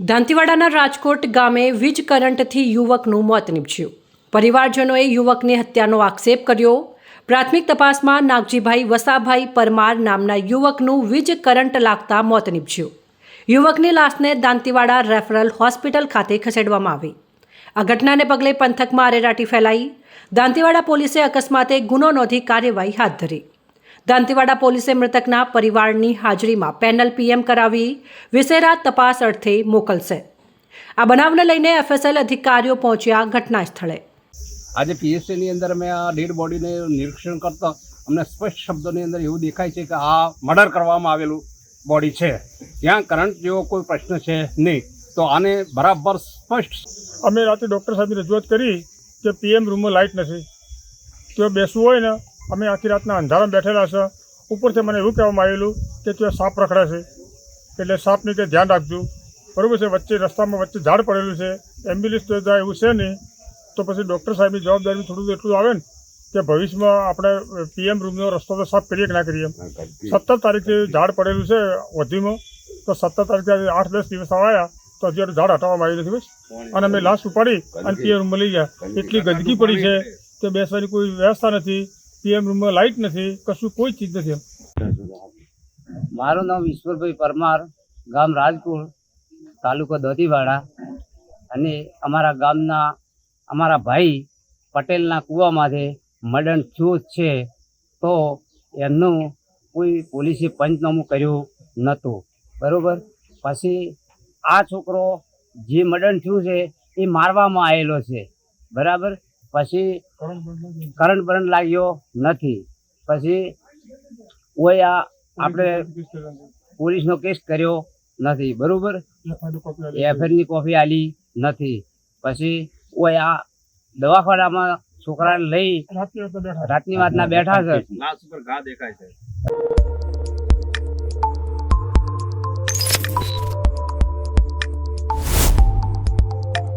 દાંતીવાડાના રાજકોટ ગામે વીજ કરંટથી યુવકનું મોત નીપજ્યું. પરિવારજનોએ યુવકની હત્યાનો આક્ષેપ કર્યો. પ્રાથમિક તપાસમાં નાગજીભાઈ વસાભાઈ પરમાર નામના યુવકનું વીજ કરંટ લાગતા મોત નીપજ્યું. યુવકની લાશને દાંતીવાડા રેફરલ હોસ્પિટલ ખાતે ખસેડવામાં આવી. આ ઘટનાને પગલે પંથકમાં અરેરાટી ફેલાઈ. દાંતીવાડા પોલીસે અકસ્માતે ગુનો નોંધી કાર્યવાહી હાથ ધરી. દાંતીવાડા પોલીસે મૃતકના પરિવારની હાજરીમાં પેનલ પીએમ કરાવી વિશેરા તપાસ અર્થે મોકલશે. આ બનાવને લઈને એફએસએલ અધિકારીઓ પહોંચ્યા ઘટના સ્થળે આજે પીએસસીની અંદર અમે આ ડેડ બોડીને નિરીક્ષણ કરતા અમને સ્પષ્ટ શબ્દોની અંદર એવું દેખાય છે કે આ મર્ડર કરવામાં આવેલું બોડી છે. ત્યાં કરંટ જેવો કોઈ પ્રશ્ન છે નહીં. તો આને બરાબર સ્પષ્ટ અમે રાતે ડૉક્ટર સાહેબની રજૂઆત કરી કે પીએમ રૂમમાં લાઇટ નથી. તો બેસવું હોય ને અમે આખી રાતના અંધારામાં બેઠેલા છે. ઉપરથી મને એવું કહેવામાં આવેલું કે તું સાપ રખડે છે. એટલે સાપની તે ધ્યાન રાખજો. બરાબર છે વચ્ચે રસ્તામાં વચ્ચે ઝાડ પડેલું છે. એમ્બ્યુલન્સ તો જાય એવું છે નહીં. તો પછી ડૉક્ટર સાહેબની જવાબદારી થોડું એટલું આવે ને કે ભવિષ્યમાં આપણે પીએમ રૂમનો રસ્તો તો સાફ કરીએ કે ના કરીએ સત્તર તારીખે ઝાડ પડેલું છે વધીમાં. તો સત્તર તારીખે આઠ દસ દિવસ આવ્યા. તો હજી ઝાડ હટાવવામાં આવ્યું નથી બસ. અને અમે લાશ ઉપાડી અને પીએમ રૂમમાં લઈ ગયા. એટલી ગંદકી પડી છે કે બેસવાની કોઈ વ્યવસ્થા નથી. પીએમ રૂમમાં લાઇટ નથી, કશું કોઈ ચીજ નથી મારું નામ ઈશ્વરભાઈ પરમાર, ગામ રાજપુર તાલુકો દોતીવાડા અને અમારા ગામના, અમારા ભાઈ પટેલના કૂવામાંથી મર્ડર થયું છે. તો એમનું કોઈ પોલીસે પંચનામું કર્યું નહોતું. બરાબર? પછી આ છોકરો જે મર્ડર થયું છે એ મારવામાં આવેલો છે. બરાબર? પછી કરંટ બરંટ લાગ્યો નથી. પછી કોઈ આ આપણે પોલીસનો કેસ કર્યો નથી. બરોબર? એફઆઈઆરની કોપી આલી નથી. પછી કોઈ આ દવાખાનામાં છોકરાને લઈ રાતની વાતના બેઠા છે. લાશ ઉપર ઘા દેખાય છે.